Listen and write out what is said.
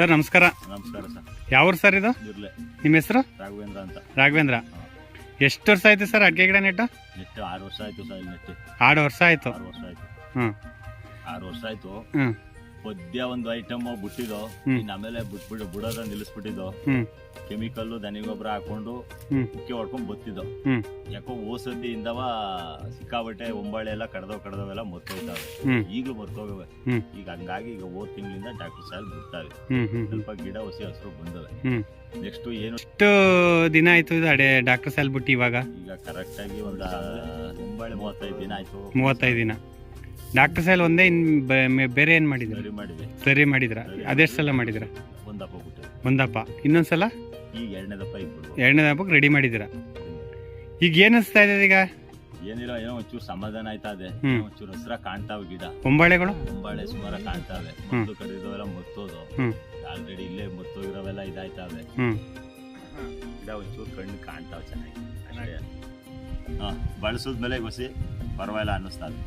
Sir ನಮಸ್ಕಾರ. ನಮಸ್ಕಾರ sir. ಯಾವ್ರು sir ಇದು? ಇರ್ಲೆ. ನಿಮ್ಮ ಹೆಸರು? ರಾಘವೇಂದ್ರ ಅಂತ. ರಾಘವೇಂದ್ರ. ಎಷ್ಟು ವರ್ಷ ಆಯ್ತು ಸರ್ ಅಡಿಕೆ ಗಿಡ ನೆಟ್ಟು? ಆರು ವರ್ಷ ಆಯ್ತು ಸರ್ ನೆಟ್ಟು. ಆರು ವರ್ಷ ಆಯ್ತು. ಆರು ವರ್ಷ ಆಯ್ತು. ಹ್ಞೂ ಆರು ವರ್ಷ ಆಯ್ತು. ಹ್ಞೂ ಪದ್ಯ ಒಂದು ಐಟಮ್ ಬಿಟ್ಟಿದ್ದು. ಇನ್ನು ಆಮೇಲೆ ಬಿಟ್ಬಿಟ್ಟು ಬಿಡೋದ ನಿಲ್ಲಿಸ್ಬಿಟ್ಟಿದ್ದು ಕೆಮಿಕಲ್ ಗೊಬ್ಬರ ಹಾಕೊಂಡು. ಉಕ್ಕಿ ಹೊಡ್ಕೊಂಡ್ ಬತ್ತಿದ್ದು ಯಾಕೋ ಯಾಕೋ ಇಂದವ ಸಿಕ್ಕಾಬಟ್ಟೆ ಒಂಬಾಳೆ ಎಲ್ಲ ಕಡ್ದವ್ ಕಡ್ದವೆಲ್ಲ ಮರ್ತೋಯ್ತಾವೆ ಈಗಲೂ ಮರ್ತೋಗವೆ. ಈಗ ಹಂಗಾಗಿ ಈಗ ಓದ್ ತಿಂಗಳಿಂದ ಡಾಕ್ಟರ್ ಸಾಹೇಬ್ ಬಿಡ್ತಾವೆ ಸ್ವಲ್ಪ ಗಿಡ ಹೊಸಿ ಹಸಿರು ಬಂದವೆ. ನೆಕ್ಸ್ಟ್ ಏನು? ಎಷ್ಟು ದಿನ ಆಯ್ತು ಡಾಕ್ಟರ್ ಸಾಹೇಬ್ ಬಿಟ್ಟು ಇವಾಗ? ಈಗ ಕರೆಕ್ಟ್ ಆಗಿ ಒಂದು ಒಂಬಳೆ ಮೂವತ್ತೈದು ದಿನ ಆಯ್ತು. ಮೂವತ್ತೈದು ದಿನ. ಡಾಕ್ಟರ್ ಸಾಹೇಲ್ ಒಂದೇ ಇನ್ ಬೆ- ಬೇರೆ ಏನು ಮಾಡಿದ್ರು? ಸರಿ ಮಾಡಿದೆ. ಸರಿ ಮಾಡಿದ್ರ. ಅದೆಷ್ಟು ಸಲ ಮಾಡಿದ್ರ? ಒಂದಪ್ಪ ಬಿಟ್ಟು ಒಂದಪ್ಪ. ಇನ್ನೊಂದ್ಸಲ? ಈಗ ಎರಡನೇದಪ್ಪ ಇಟ್ಬಿಡು ಎರಡನೇ ಹಬ್ಬಕ್ಕೆ ರೆಡಿ ಮಾಡಿದ್ದೀರಾ? ಈಗ ಏನು ಅನಿಸ್ತಾ ಇದೆ ಈಗ? ಏನಿಲ್ಲ ಏನೋ ಒಂಚೂರು ಸಮಾಧಾನ ಆಯ್ತಾ ಇದೆ. ಹ್ಮ್. ಏನೋ ಒಂಚೂರು ಹಸ್ರ ಕಾಣ್ತಾವ ಗಿಡ. ಒಂಬಾಳೆಗಳು? ಕುಂಬಳೆ ಸುಮಾರ ಕಾಣ್ತಾವೆ. ಮೊದಲು ಕಡಿದವೆಲ್ಲ ಮತ್ತೋದು ಹ್ಮ್. ಆಲ್ರೆಡಿ ಇಲ್ಲೇ ಮತ್ತೋಗಿರೋವೆಲ್ಲ ಇದಾಯ್ತಾವೆ ಹ್ಞೂ ಗಿಡ ಒಂಚೂರು ಕಣ್ಣು ಕಾಣ್ತಾವೆ ಚೆನ್ನಾಗಿ. ಅಷ್ಟೇ. ಹಾ ಬಳಸಿದ್ಮೇಲೆ ಗೊಸಿ ಪರವಾಗಿಲ್ಲ ಅನ್ನಿಸ್ತಾ ಇದೆ.